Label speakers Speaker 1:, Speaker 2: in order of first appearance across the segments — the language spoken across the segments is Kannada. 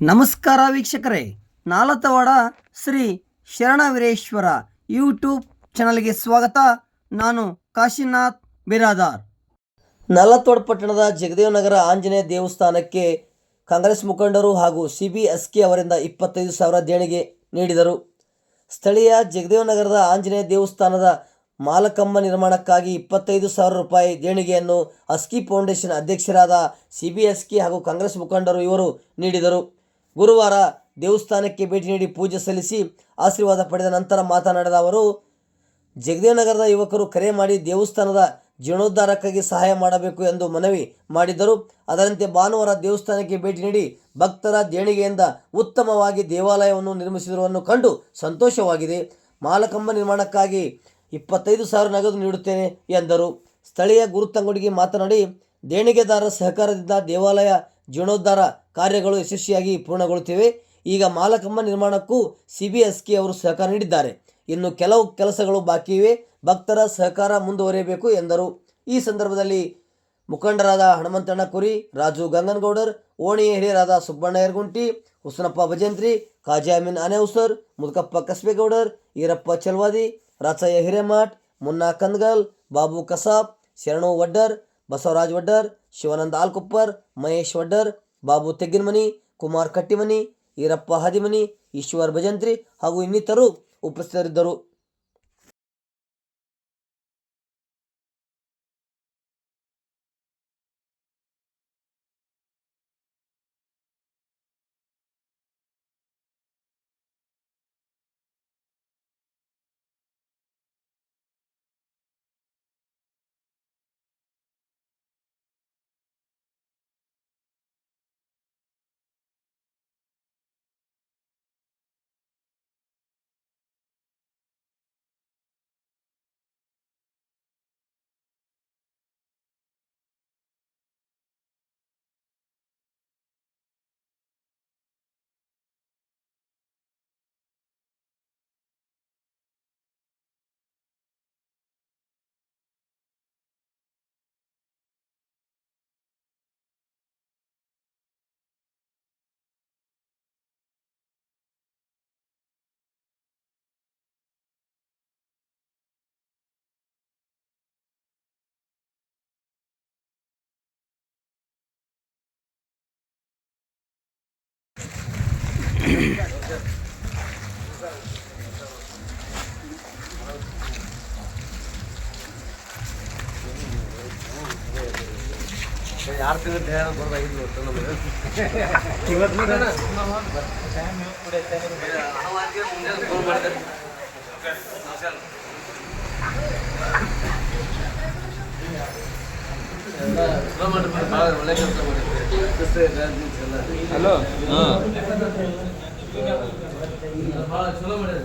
Speaker 1: ನಮಸ್ಕಾರ ವೀಕ್ಷಕರೇ. ನಾಲತವಾಡ ಶ್ರೀ ಶರಣ ಶರಣವೀರೇಶ್ವರ ಯೂಟ್ಯೂಬ್ ಚಾನಲ್ಗೆ ಸ್ವಾಗತ. ನಾನು ಕಾಶಿನಾಥ್ ಬಿರಾದಾರ್. ನಾಲತ್ವಾಡ ಪಟ್ಟಣದ ಜಗದೇವನಗರ ಆಂಜನೇಯ ದೇವಸ್ಥಾನಕ್ಕೆ ಕಾಂಗ್ರೆಸ್ ಮುಖಂಡರು ಹಾಗೂ ಸಿ ಬಿ ಎಸ್ ಕೆ ಅವರಿಂದ ಇಪ್ಪತ್ತೈದು ಸಾವಿರ ದೇಣಿಗೆ ನೀಡಿದರು. ಸ್ಥಳೀಯ ಜಗದೇವನಗರದ ಆಂಜನೇಯ ದೇವಸ್ಥಾನದ ಮಾಲಕಮ್ಮ ನಿರ್ಮಾಣಕ್ಕಾಗಿ ಇಪ್ಪತ್ತೈದು ಸಾವಿರ ರೂಪಾಯಿ ದೇಣಿಗೆಯನ್ನು ಅಸ್ಕಿ ಫೌಂಡೇಶನ್ ಅಧ್ಯಕ್ಷರಾದ ಸಿ ಬಿ ಎಸ್ ಕೆ ಹಾಗೂ ಕಾಂಗ್ರೆಸ್ ಮುಖಂಡರು ಇವರು ನೀಡಿದರು. ಗುರುವಾರ ದೇವಸ್ಥಾನಕ್ಕೆ ಭೇಟಿ ನೀಡಿ ಪೂಜೆ ಸಲ್ಲಿಸಿ ಆಶೀರ್ವಾದ ಪಡೆದ ನಂತರ ಮಾತನಾಡಿದ ಅವರು ಜಗದೇವನಗರದ ಯುವಕರು ಕರೆ ಮಾಡಿ ದೇವಸ್ಥಾನದ ಜೀರ್ಣೋದ್ಧಾರಕ್ಕಾಗಿ ಸಹಾಯ ಮಾಡಬೇಕು ಎಂದು ಮನವಿ ಮಾಡಿದ್ದರು. ಅದರಂತೆ ಭಾನುವಾರ ದೇವಸ್ಥಾನಕ್ಕೆ ಭೇಟಿ ನೀಡಿ ಭಕ್ತರ ದೇಣಿಗೆಯಿಂದ ಉತ್ತಮವಾಗಿ ದೇವಾಲಯವನ್ನು ನಿರ್ಮಿಸಿರುವುದನ್ನು ಕಂಡು ಸಂತೋಷವಾಗಿದೆ. ಮಾಲಕಂಬ ನಿರ್ಮಾಣಕ್ಕಾಗಿ ಇಪ್ಪತ್ತೈದು ಸಾವಿರ ನಗದು ನೀಡುತ್ತೇನೆ ಎಂದರು. ಸ್ಥಳೀಯ ಗುರುತಂಗುಡಿಗೆ ಮಾತನಾಡಿ, ದೇಣಿಗೆದಾರರ ಸಹಕಾರದಿಂದ ದೇವಾಲಯ ಜೀರ್ಣೋದ್ಧಾರ ಕಾರ್ಯಗಳು ಯಶಸ್ವಿಯಾಗಿ ಪೂರ್ಣಗೊಳ್ಳುತ್ತಿವೆ. ಈಗ ಮಾಲಕಮ್ಮ ನಿರ್ಮಾಣಕ್ಕೂ ಸಿ ಅವರು ಸಹಕಾರ ನೀಡಿದ್ದಾರೆ. ಇನ್ನು ಕೆಲವು ಕೆಲಸಗಳು ಬಾಕಿ ಇವೆ. ಭಕ್ತರ ಸಹಕಾರ ಮುಂದುವರಿಯಬೇಕು ಎಂದರು. ಈ ಸಂದರ್ಭದಲ್ಲಿ ಮುಖಂಡರಾದ ಹನುಮಂತಣ್ಣ ಕುರಿ, ರಾಜು ಗಂಗನಗೌಡರ್ ಓಣಿಯ ಹಿರಿಯರಾದ ಸುಬ್ಬಣ್ಣ ಯರ್ಗುಂಟಿ, ಹುಸನಪ್ಪ ಭಜಂತ್ರಿ ಖಾಜಿ ಅಮೀನ್ ಅನೇಹುಸರ್ ಮುದುಕಪ್ಪ ಕಸ್ಬೇಗೌಡರ್, ಈರಪ್ಪ ಚಲ್ವಾದಿ, ರಾಚಯ್ಯ ಹಿರೇಮಠ್, ಮುನ್ನಾ ಕಂದ್ಗಲ್, ಬಾಬು ಕಸಾಬ್ ಶರಣು ವಡ್ಡರ್ ಬಸವರಾಜ್ ವಡ್ಡರ್, ಶಿವಾನಂದ ಆಲ್ಕುಪ್ಪರ್, ಮಹೇಶ್ ವಡ್ಡರ್, ಬಾಬು ತೆಗ್ಗಿನಮನಿ, ಕುಮಾರ್ ಕಟ್ಟಿಮನಿ, ಈರಪ್ಪ ಹದಿಮನಿ, ಈಶ್ವರ್ ಭಜಂತ್ರಿ ಹಾಗೂ ಇನ್ನಿತರು ಉಪಸ್ಥಿತರಿದ್ದರು.
Speaker 2: ಯಾರು ತಿಂದ್ರೆ ಬರ್ದಾಗಿದ್ದು ಒಟ್ಟು ನಮಗೆ ಫೋನ್ ಮಾಡಿದ್ದಾರೆ ಚಲೋ ಮಾಡಿರ್ತಾರೆ ಭಾಳ ಒಳ್ಳೆ ಕೆಲಸ ಮಾಡಿರ್ತಾರೆ ಹಲೋ ಭಾಳ ಚಲೋ ಮಾಡಿದ್ರು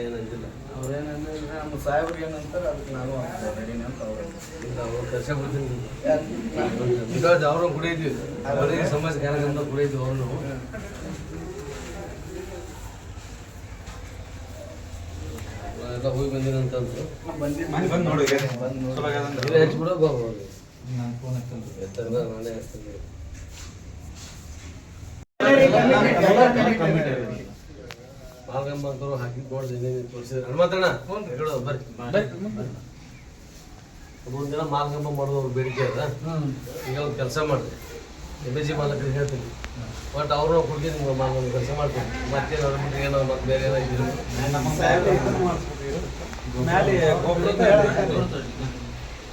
Speaker 2: ಏನಂತಿಲ್ಲ
Speaker 3: ಅವ್ರೇನಂದ್ರೆ ನಮ್ಮ ಸಾಹೇಬ್ರು ಏನಂತಾರೆ ಅದಕ್ಕೆ ನಾನು ರೆಡಿನ ಅಂತ ಅವರು
Speaker 2: ಇಲ್ಲ ಅವ್ರು ಕೆಲಸ ಬಿಡ್ತೀನಿ ಬಿಕಾಸ್ ಅವರು ಕುಡಿದ್ವಿ ಅವರಿಗೆ ಸಮಸ್ಯೆ ಕುಡಿದ್ವಿ ಅವ್ರು ಹೋಗಿ ಹಚ್ತೀನಿ ಮಾಲ್ಗಂಬಂಕರು ಹಾಕಿ ನೋಡಿದ್ರೆ ಏನೇನು ತೋರಿಸಿದ್ರೆ ಹನುಮಂತಣ್ಣ ಹೇಳೋದು ಬರ್ರಿ. ಒಂದು ದಿನ ಮಾಲ್ಗಂಬ ಮಾಡೋದು ಅವ್ರ ಬೇಡಿಕೆ ಅದ. ಈಗ ಒಂದು ಕೆಲಸ ಮಾಡಿದೆ ಎಂ ಎ ಜಿ ಮಾಲಕರಿಗೆ ಹೇಳ್ತೀನಿ. ಬಟ್ ಅವರು ಕೊಡ್ತೀನಿ ನಿಮ್ಗೆ ಮಾಲ್ಗಂಬ ಕೆಲಸ ಮಾಡ್ತೀನಿ. ಮತ್ತೆ ಅವ್ರ ಮುಂದೆ ಏನೋ ಮತ್ತೆ ಬೇರೆ ಏನೋ ಇದ್ರು.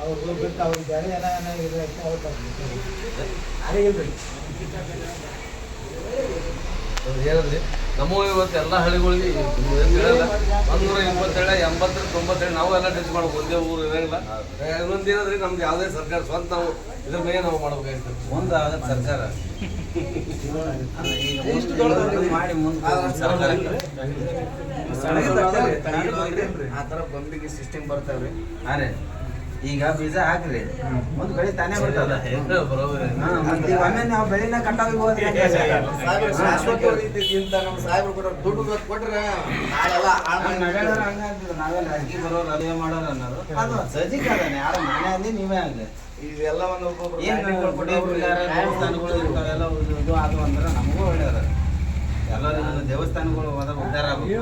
Speaker 3: ಅವ್ರು ಬಿಟ್ಟು ಅವ್ರಿಗೆ ಬೇರೆ ಏನೋ ಐತೆ ಅವ್ರು
Speaker 2: ಅದು. ಏನಂದ್ರೆ ನಮ್ಮ ಇವತ್ತು ಎಲ್ಲ ಹಳ್ಳಿಗಳಿಗೆ ಇರಲ್ಲ ಒಂದೂರ ಇಪ್ಪತ್ತೇಳು ಎಂಬತ್ತರ ತೊಂಬತ್ತೇಳು ನಾವು ಎಲ್ಲ ಟಚ್ ಮಾಡ್ಬೇಕು ಒಂದೇ ಊರು ಇರೋಂಗಿಲ್ಲ ಇನ್ನೊಂದು ಏನಂದ್ರೆ ನಮ್ದು ಯಾವುದೇ ಸರ್ಕಾರ ಸ್ವಂತ ನಾವು ಇದ್ರ ಮೇಲೆ ನಾವು ಮಾಡ್ಬೇಕಾಗಿತ್ತು
Speaker 4: ಮುಂದೆ ಆಗತ್ತೆ ಸರ್ಕಾರ. ಆ ಥರ ಬಂಬಿಗೆ ಸಿಸ್ಟಮ್ ಬರ್ತಾವ್ರಿ ಹಾಂ ಈಗ ಬೀಜ ಹಾಕ್ರಿ. ಒಂದು ಬೆಳೆ ತಾನೇ ಬರ್ತದ. ಒಮ್ಮೆ ನಾವು ಬೆಳಿನ ಕಟ್ಟಾಗಿ ಹೋದ್ರೆ
Speaker 3: ಸಾಹೇಬ್ರು ನಮ್ಮ ಸಾಹೇಬ್ರು ಕೊಡೋ ದುಡ್ಡು ಕೊಟ್ರೆ
Speaker 4: ನಾವೆಲ್ಲ ಅಡ್ಗೆ ಬರೋರು ಅಡುಗೆ ಮಾಡೋರು ಅನ್ನೋದು. ಅದು ಸಜ್ಜಿಗೆ ಅದಾನೆ ಯಾರು ನಾನೇ ಅಲ್ಲಿ ನೀವೇ ಆಗಲಿ.
Speaker 3: ಇದೆಲ್ಲ ಒಂದು
Speaker 4: ದೇವಸ್ಥಾನಗಳು ಇರ್ತಾವೆಲ್ಲ ಇದು ಅದು ಅಂದ್ರೆ ನಮಗೂ ಎಲ್ಲರಿಗೂ ದೇವಸ್ಥಾನಗಳು ಹೋದಾಗ ಉದ್ಧಾರ ಆಗ್ಬೇಕು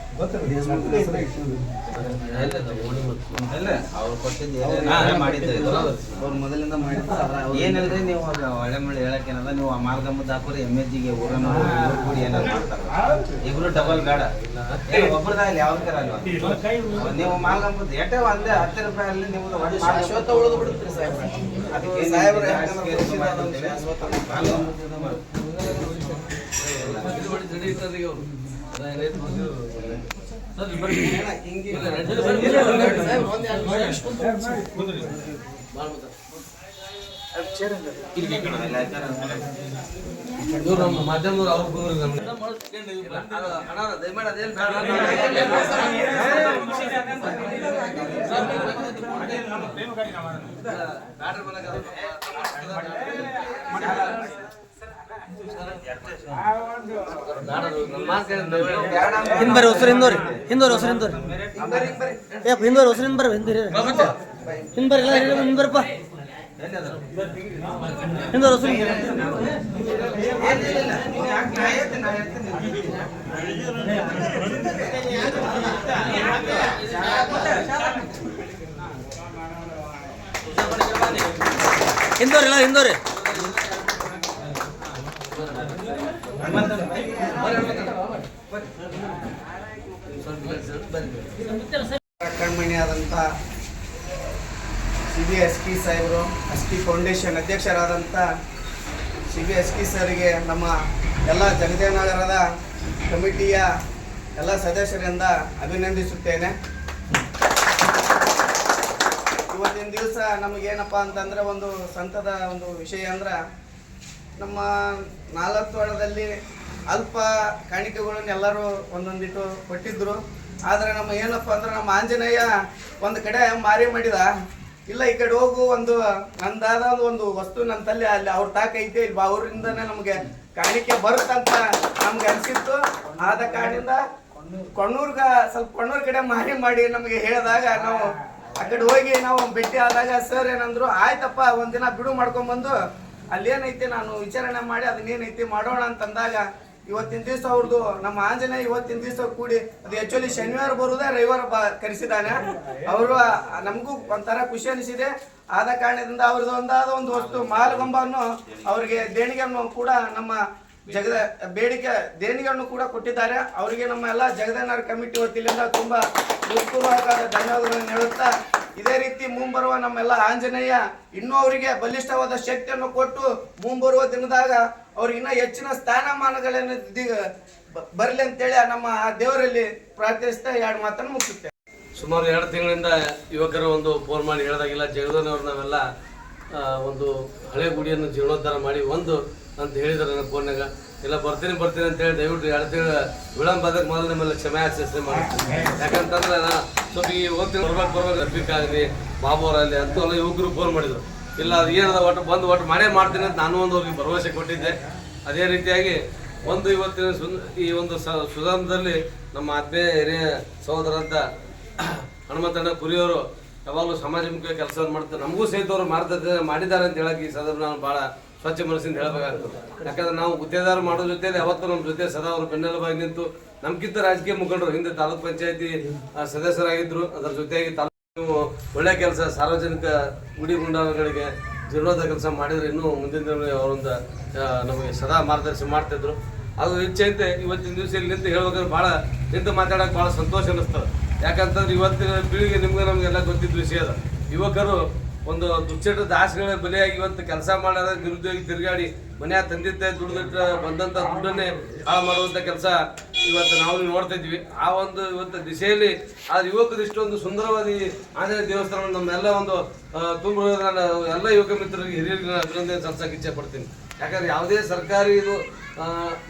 Speaker 4: ಮೊದಲಿಂದ ಏನಿಲ್ರಿ ನೀವು ಒಳ್ಳೆ ಮಳೆ ಹೇಳಕ್ಕೇನದ ನೀವು ಮಾಲ್ಗಮ್ಮದ ಹಾಕೋರಿ ಎಂ ಎಸ್ ಜಿಗೆ ಊರನ್ನ ಇವ್ರು ಕೂಡಿ ಏನಾದ್ರು ಮಾಡ್ತಾರೆ. ಇಬ್ರು ಡಬಲ್ ಬೇಡ ಒಬ್ಬರದಾಗಲಿ ಯಾವ ಕರ ಅಲ್ವಾ? ನೀವು ಮಾಲ್ಗಮ್ಮದ ಎಟ್ಟೆ ಒಂದೇ ಹತ್ತು ರೂಪಾಯಿ ಅಲ್ಲಿ ನಿಮ್ದು ಒಟ್ಟು
Speaker 3: ಶಾಶ್ವತ ಉಳಿದು ಬಿಡುತ್ತೆ ಸಾಹೇಬ್ರೆ.
Speaker 4: ಅದಕ್ಕೆ
Speaker 3: ಸಾಹೇಬ್ರು
Speaker 4: ಮಾಡ್ತೀವಿ.
Speaker 2: ಮಾಧ್ಯಮದವ್ರು ಅವ್ರು ದಯಮಾಡಿ ಅದೇನು ಬೇಡ.
Speaker 1: ಹಿಂದ್ ಬರ್ರಿ ಹೊಸರು ಹಿಂದೋರಿ ಹಿಂದೋರಿ ಹೊಸರು ಹಿಂದೋರಿ ಏ ಹಿಂದೋರಿ ಹೊಸರು ಹಿಂದ್ ಬರ್ರಿ ಹಿಂದಿರಿ ಹಿಂದ್ ಬರ್ರಿ ಎಲ್ಲ ಹಿಂದ್ ಬರ್ರಪ್ಪ ಹಿಂದೋರಿ ಹೊಸರು. ಹಿಂದೋರಿ ಇಲ್ಲ ಹಿಂದೋರಿ
Speaker 3: ಕಣ್ಮಣಿಯಾದಂಥ ಸಿ ಬಿ ಎಸ್ ಪಿ ಸಾಹೇಬರು ಪಿ ಫೌಂಡೇಶನ್ ಅಧ್ಯಕ್ಷರಾದಂಥ ಸಿ ಬಿ ಎಸ್ ಪಿ ಸರ್ಗೆ ನಮ್ಮ ಎಲ್ಲ ಜಗದೇನಗರದ ಕಮಿಟಿಯ ಎಲ್ಲ ಸದಸ್ಯರಿಂದ ಅಭಿನಂದಿಸುತ್ತೇನೆ. ಇವತ್ತಿನ ದಿವಸ ನಮಗೇನಪ್ಪ ಅಂತಂದ್ರೆ ಒಂದು ಸಂತದ ಒಂದು ವಿಷಯ ಅಂದ್ರೆ ನಮ್ಮ ನಾಲ್ಕು ವಾರದಲ್ಲಿ ಅಲ್ಪ ಕಾಣಿಕೆಗಳನ್ನ ಎಲ್ಲರೂ ಒಂದೊಂದಿಟ್ಟು ಕೊಟ್ಟಿದ್ರು. ಆದರೆ ನಮ್ಮ ಏನಪ್ಪ ಅಂದ್ರೆ ನಮ್ಮ ಆಂಜನೇಯ ಒಂದು ಕಡೆ ಮಾರಿ ಮಾಡಿದ. ಇಲ್ಲ, ಈ ಕಡೆ ಹೋಗು, ಒಂದು ನಂದಾದ ಒಂದು ವಸ್ತು ನನ್ನ ತಲೆ ಅಲ್ಲಿ ಅವ್ರ ತಾಕ ಐತೆ ಇಲ್ಲಿ ಅವರಿಂದನೇ ನಮಗೆ ಕಾಣಿಕೆ ಬರುತ್ತಂತ ನಮ್ಗೆ ಅನಿಸಿತ್ತು. ಆದ ಕಾರಣದಿಂದ ಕೊಣ್ಣೂರ್ಗ, ಸ್ವಲ್ಪ ಕೊಣ್ಣೂರ್ ಕಡೆ ಮಾರಿ ಮಾಡಿ ನಮಗೆ ಹೇಳಿದಾಗ ನಾವು ಆ ಕಡೆ ಹೋಗಿ ನಾವು ಭೇಟಿ ಆದಾಗ ಸರ್ ಏನಂದ್ರು, ಆಯ್ತಪ್ಪ, ಒಂದಿನ ಬಿಡು ಮಾಡ್ಕೊಂಬಂದು ಅಲ್ಲೇನೈತಿ ನಾನು ವಿಚಾರಣೆ ಮಾಡಿ ಅದನ್ನೇನೈತಿ ಮಾಡೋಣ ಅಂತಂದಾಗ ಇವತ್ತಿನ ದಿವಸ ಅವ್ರದ್ದು ನಮ್ಮ ಆಂಜನೇಯ ಇವತ್ತಿನ ದಿವಸ ಕೂಡಿ, ಅದು ಆಕ್ಚುಲಿ ಶನಿವಾರ ಬರುವುದೇ ರವಿವಾರ ಬ ಕರೆಸಿದ್ದಾನೆ. ಅವರು, ನಮಗೂ ಒಂಥರ ಖುಷಿ ಅನಿಸಿದೆ. ಆದ ಕಾರಣದಿಂದ ಅವ್ರದ್ದು ಒಂದಾದ ಒಂದು ವಸ್ತು, ಮಾಲಗೊಂಬನ್ನು ಅವರಿಗೆ ದೇಣಿಗೆಯನ್ನು ಕೂಡ ನಮ್ಮ ಜಗದ, ಬೇಡಿಕೆ, ದೇಣಿಗೆಯನ್ನು ಕೂಡ ಕೊಟ್ಟಿದ್ದಾರೆ. ಅವರಿಗೆ ನಮ್ಮ ಎಲ್ಲ ಜಗದನಾರ್ ಕಮಿಟಿ ವತಿಯಿಂದ ತುಂಬಾ ಹೃತ್ಪೂರ್ವಕವಾದ ಧನ್ಯವಾದಗಳನ್ನು ಹೇಳುತ್ತಾ ಇದೇ ರೀತಿ ಮುಂಬರುವ ನಮ್ಮೆಲ್ಲ ಆಂಜನೇಯ ಇನ್ನೂ ಅವರಿಗೆ ಬಲಿಷ್ಠವಾದ ಶಕ್ತಿಯನ್ನು ಕೊಟ್ಟು ಮುಂಬರುವ ದಿನದಾಗ ಅವ್ರಿಗೆ ಇನ್ನೂ ಹೆಚ್ಚಿನ ಸ್ಥಾನಮಾನಗಳನ್ನು ಬರಲಿ ಅಂತೇಳಿ ನಮ್ಮ ಆ ದೇವರಲ್ಲಿ ಪ್ರಾರ್ಥಿಸ್ತಾ ಎರಡು ಮಾತನ್ನು ಮುಗಿಸುತ್ತೆ
Speaker 2: ಸುಮಾರು ಎರಡು ತಿಂಗಳಿಂದ ಯುವಕರು ಒಂದು ಫೋನ್ ಮಾಡಿ ಹೇಳಿದಾಗಿಲ್ಲ ಜಗದನವ್ರು ನಾವೆಲ್ಲ ಒಂದು ಹಳೆ ಗುಡಿಯನ್ನು ಜೀರ್ಣೋದ್ಧಾರ ಮಾಡಿ ಒಂದು ಅಂತ ಹೇಳಿದ್ರು ನನ್ನ ಫೋನ್ನಾಗ ಇಲ್ಲ, ಬರ್ತೀನಿ ಬರ್ತೀನಿ ಅಂತ ಹೇಳಿ ದಯವಿಟ್ಟು ಎರಡು ತಿಂಗಳ ವಿಳಂಬ ಅದಕ್ಕೆ ಮೊದಲು ನಿಮ್ಮಲ್ಲಿ ಕ್ಷಮೆ ಆಚರಿಸಿ ಮಾಡ್ತೀನಿ. ಯಾಕಂತಂದ್ರೆ ಸ್ವಲ್ಪ ಈ ಬರ್ಬೇಕು ಬರ್ಬೇಕು ರಫೀಕ್ ಆಗಲಿ ಅವರಲ್ಲಿ ಅಂತೂ ಯುವಕರು ಫೋನ್ ಮಾಡಿದ್ರು. ಇಲ್ಲ, ಅದು ಏನದ, ಒಟ್ಟು ಬಂದು ಒಟ್ಟು ಮಾಡೇ ಮಾಡ್ತೀನಿ ಅಂತ ನಾನು ಒಂದು ಅವ್ರಿಗೆ ಭರವಸೆ ಕೊಟ್ಟಿದ್ದೆ. ಅದೇ ರೀತಿಯಾಗಿ ಒಂದು ಇವತ್ತಿನ ಈ ಒಂದು ಸ- ಸುಧಾರಣದಲ್ಲಿ ನಮ್ಮ ಆತ್ಮೀಯ ಹಿರಿಯ ಸಹೋದರಂತ ಹನುಮಂತಣ್ಣ ಕುರಿಯವರು ಯಾವಾಗಲೂ ಸಮಾಜಮುಖಿ ಕೆಲಸ ಮಾಡ್ತಾರೆ. ನಮಗೂ ಸಹಿತ ಅವರು ಮಾಡ್ತಾರೆ ಮಾಡಿದ್ದಾರೆ ಅಂತ ಹೇಳಕ್ಕೆ ಈ ಸಂದರ್ಭ ನಾನು ಭಾಳ ಸ್ವಚ್ಛ ಮನಸ್ಸಿಂದ ಹೇಳಬೇಕಾಗ್ತದೆ. ಯಾಕಂದ್ರೆ ನಾವು ಗುತ್ತೇದಾರ ಮಾಡೋ ಜೊತೆ ಯಾವತ್ತೂ ನಮ್ಮ ಜೊತೆ ಸದಾ ಅವರು ಬೆನ್ನೆಲುಬಾಗಿ ನಿಂತು ನಮ್ಗಿಂತ ರಾಜಕೀಯ ಮುಖಂಡರು, ಹಿಂದೆ ತಾಲೂಕ್ ಪಂಚಾಯತಿ ಸದಸ್ಯರಾಗಿದ್ರು. ಅದರ ಜೊತೆಯಾಗಿ ತಾಲೂಕು ಒಳ್ಳೆ ಕೆಲಸ, ಸಾರ್ವಜನಿಕ ಗುಡಿ ಗುಂಡಗಳಿಗೆ ಜೀರ್ಣೋದ್ಧಾರ ಕೆಲಸ ಮಾಡಿದ್ರೆ ಇನ್ನೂ ಮುಂದಿನ ದಿನಗಳಲ್ಲಿ ಅವರೊಂದು ನಮಗೆ ಸದಾ ಮಾರ್ಗದರ್ಶನ ಮಾಡ್ತಿದ್ರು. ಅದು ಇಚ್ಛೆ ಐತೆ ಇವತ್ತಿನ ದಿವಸ ಇಲ್ಲಿ ನಿಂತು ಹೇಳ್ಬೇಕಾದ್ರೆ ಭಾಳ, ನಿಂತು ಮಾತಾಡೋಕೆ ಭಾಳ ಸಂತೋಷ ಅನ್ನಿಸ್ತದೆ. ಯಾಕಂತಂದ್ರೆ ಇವತ್ತಿನ ಪೀಳಿಗೆ ನಿಮ್ಗೆ ನಮಗೆಲ್ಲ ಗೊತ್ತಿದ್ದ ವಿಷಯ ಅದ. ಯುವಕರು ಒಂದು ದುಚ್ಚಟ ದಾಸಗಳ ಬಲಿಯಾಗಿ ಇವತ್ತು ಕೆಲಸ ಮಾಡೋದ ನಿರುದ್ಯೋಗಿ ತಿರುಗಾಡಿ ಮನೆಯ ತಂದಿದ್ದೆ ದುಡ್ದಿಟ್ಟ ಬಂದಂಥ ದುಡ್ಡನ್ನೇ ಹಾಳು ಮಾಡುವಂಥ ಕೆಲಸ ಇವತ್ತು ನಾವು ನೋಡ್ತಾ ಇದ್ವಿ ಆ ಒಂದು ಇವತ್ತು ದಿಸೆಯಲ್ಲಿ ಆ ಯುವಕರು ಇಷ್ಟೊಂದು ಸುಂದರವಾದ ಈ ಆಂಜನೇಯ ದೇವಸ್ಥಾನ ನಮ್ಮೆಲ್ಲ ಒಂದು ತುಂಬ ಎಲ್ಲ ಯುವಕ ಮಿತ್ರರಿಗೆ, ಹಿರಿಯರಿಗೆ ಅಭಿನಂದನೆ ಸಲ್ಸಕ್ಕೆ ಇಚ್ಛೆ ಪಡ್ತೀನಿ. ಯಾಕಂದ್ರೆ ಯಾವುದೇ ಸರ್ಕಾರಿ ಇದು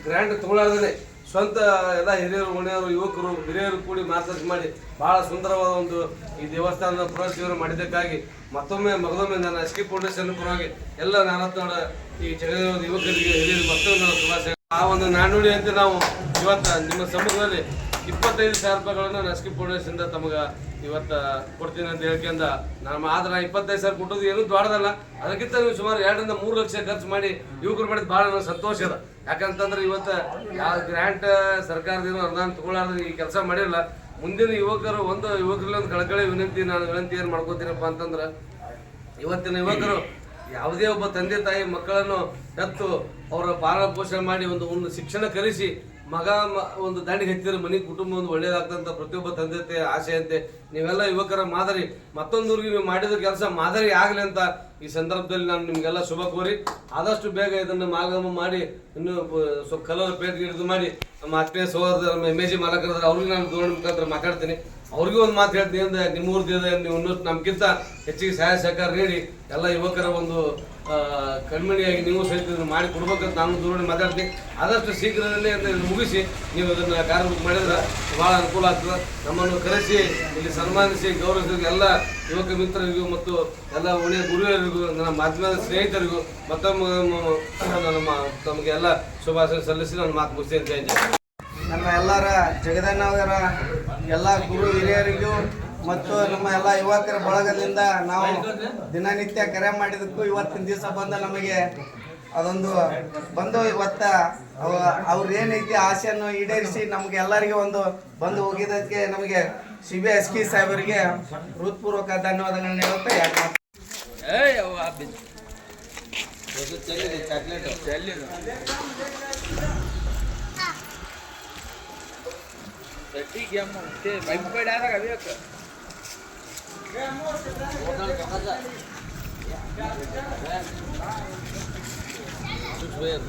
Speaker 2: ಗ್ರ್ಯಾಂಡ್ ತಗೊಳ್ಳಾರ್ದೇ ಸ್ವಂತ ಎಲ್ಲ ಹಿರಿಯರು, ಮನೆಯವರು, ಯುವಕರು, ಹಿರಿಯರು ಕೂಡಿ ಮಾರ್ಗದರ್ಶನ ಮಾಡಿ ಬಹಳ ಸುಂದರವಾದ ಒಂದು ಈ ದೇವಸ್ಥಾನದ ಪುನರ್ಜೀವನ ಮಾಡಿದ್ದಕ್ಕಾಗಿ ಮತ್ತೊಮ್ಮೆ ಮಗದೊಮ್ಮೆ ನನ್ನ ಎಸ್ ಕೆ ಫೌಂಡೇಶನ್ ಪರವಾಗಿ ಎಲ್ಲ ನಾನು ಈ ಜಗದ ಯುವಕರಿಗೆ ಹಿರಿಯರು ಮತ್ತೊಮ್ಮೆ ನಾನು ಶುಭಾಶಯ. ಆ ಒಂದು ನಾಣ್ಣುಡಿ ಅಂತ ನಾವು ಇವತ್ತು ನಿಮ್ಮ ಸಮ್ಮುಖದಲ್ಲಿ ಇಪ್ಪತ್ತೈದು ಸಾವಿರ ರೂಪಾಯಿಗಳನ್ನು ನಸ್ಕಿ ಫೌಂಡೇಶನ್ ತಮಗೆ ಇವತ್ತು ಕೊಡ್ತೀನಿ ಅಂತ ಹೇಳ್ಕೊಂಡ ನಮ್ಮ ಆದ್ರೆ ಇಪ್ಪತ್ತೈದು ಸಾವಿರ ಕೊಟ್ಟದ್ದು ಏನೂ ದೊಡ್ಡದಲ್ಲ. ಅದಕ್ಕಿಂತ ನೀವು ಸುಮಾರು ಎರಡರಿಂದ ಮೂರು ಲಕ್ಷ ಖರ್ಚು ಮಾಡಿ ಯುವಕರು ಮಾಡಿದ ಭಾಳ ನನಗೆ ಸಂತೋಷ ಅದ. ಯಾಕಂತಂದ್ರೆ ಇವತ್ತು ಯಾವ ಗ್ರ್ಯಾಂಟ್ ಸರ್ಕಾರದಿಂದ ಅನುದಾನ ತಗೊಳ್ಳಾರ್ದು ಈ ಕೆಲಸ ಮಾಡಿರಲ್ಲ ಮುಂದಿನ ಯುವಕರು ಒಂದು ಯುವಕರಲ್ಲಿ ಒಂದು ಕಳಕಳಿ ವಿನಂತಿ, ನಾನು ವಿನಂತಿ ಏನು ಮಾಡ್ಕೋತೀನಪ್ಪ ಅಂತಂದ್ರೆ, ಇವತ್ತಿನ ಯುವಕರು ಯಾವುದೇ ಒಬ್ಬ ತಂದೆ ತಾಯಿ ಮಕ್ಕಳನ್ನು ಹೆತ್ತು ಅವರ ಪಾಲನ ಪೋಷಣೆ ಮಾಡಿ ಒಂದು ಒಂದು ಶಿಕ್ಷಣ ಕಲಿಸಿ ಮಗ ಒಂದು ದಂಡಿಗೆ ಹೆಚ್ಚಿದ್ರೆ ಮನೆ ಕುಟುಂಬ ಒಂದು ಒಳ್ಳೇದಾಗ್ತಂತ ಪ್ರತಿಯೊಬ್ಬ ತಂದೆ ಆಸೆಯಂತೆ ನೀವೆಲ್ಲ ಯುವಕರ ಮಾದರಿ. ಮತ್ತೊಂದೂರಿಗೆ ನೀವು ಮಾಡಿದ ಕೆಲಸ ಮಾದರಿ ಆಗಲಿ ಅಂತ ಈ ಸಂದರ್ಭದಲ್ಲಿ ನಾನು ನಿಮಗೆಲ್ಲ ಶುಭ ಕೋರಿ. ಆದಷ್ಟು ಬೇಗ ಇದನ್ನು ಮಾಗಮ ಮಾಡಿ, ಇನ್ನು ಸ್ವಲ್ಪ ಕಲರ್ ಪೇಂಟ್ ಹಿಡಿದು ಮಾಡಿ. ನಮ್ಮ ಸಹೋದರ ನಮ್ಮ ಎಂ ಎ ಜಿ ಮಾಲಕರಾದ್ರೆ ಅವ್ರಿಗೆ ನಾನು ದೂರ ಮುಖಾಂತರ ಮಾತಾಡ್ತೀನಿ. ಅವ್ರಿಗೂ ಒಂದು ಮಾತು ಹೇಳ್ತೀನಿ ಅಂದ್ರೆ ದಿನದ ನೀವು ಇನ್ನಷ್ಟು ನಮ್ಗಿಂತ ಹೆಚ್ಚಿಗೆ ಸಹಾಯ ಸಹಕಾರ ನೀಡಿ, ಎಲ್ಲ ಯುವಕರ ಒಂದು ಕಣ್ಮಣಿಯಾಗಿ ನೀವು ಸಹಿತ ಮಾಡಿ ಕೊಡ್ಬೇಕಂತ ನಾನು ದೂರವಾಣಿ ಮಾತಾಡ್ತೀನಿ. ಆದಷ್ಟು ಶೀಘ್ರದಲ್ಲೇ ಅಂತ ಇದನ್ನ ಮುಗಿಸಿ ನೀವು ಅದನ್ನು ಕಾರ್ಯ ಮಾಡಿದ್ರೆ ಭಾಳ ಅನುಕೂಲ ಆಗ್ತದೆ. ನಮ್ಮನ್ನು ಕರೆಸಿ, ಇಲ್ಲಿ ಸನ್ಮಾನಿಸಿ, ಗೌರವಿಸಿದ ಎಲ್ಲ ಯುವಕ ಮಿತ್ರರಿಗೂ ಮತ್ತು ಎಲ್ಲ ಒಳ್ಳೆಯ ಗುರುವರಿಗೂ, ನನ್ನ ಮಾಧ್ಯಮದ ಸ್ನೇಹಿತರಿಗೂ, ಮತ್ತೊಮ್ಮೆ ನಮ್ಮ ತಮಗೆಲ್ಲ ಶುಭಾಶಯ ಸಲ್ಲಿಸಿ ನಾನು ಮಾತು ಮುಗಿಸ್ತೇನೆ. ಜಯ ಜಯ
Speaker 3: ನಮ್ಮ ಎಲ್ಲರ ಜಗದಣ್ಣವರ ಎಲ್ಲ ಗುರು ಹಿರಿಯರಿಗೂ ಮತ್ತು ನಮ್ಮ ಎಲ್ಲ ಯುವಕರ ಬಳಗದಿಂದ ನಾವು ದಿನನಿತ್ಯ ಕರೆ ಮಾಡಿದಕ್ಕೂ ಇವತ್ತಿನ ದಿವಸ ಬಂದ ನಮಗೆ ಅದೊಂದು ಬಂದು ಇವತ್ತ ಅವ್ರ ಏನೈತಿ ಆಸೆಯನ್ನು ಈಡೇರಿಸಿ ನಮ್ಗೆ ಎಲ್ಲರಿಗೂ ಒಂದು ಬಂದು ಹೋಗಿದ್ದಕ್ಕೆ ನಮಗೆ ಸಿ ಬಿ ಎಸ್ ಕಿ ಸಾಹೇಬರಿಗೆ ಹೃತ್ಪೂರ್ವಕ ಧನ್ಯವಾದಗಳನ್ನ ಹೇಳುತ್ತೆ chocolate
Speaker 5: Jadi dia mau dia baik baik dah tak biar ke. Dia mau sebenarnya.
Speaker 2: Modal kata saja. Ya. Sudah.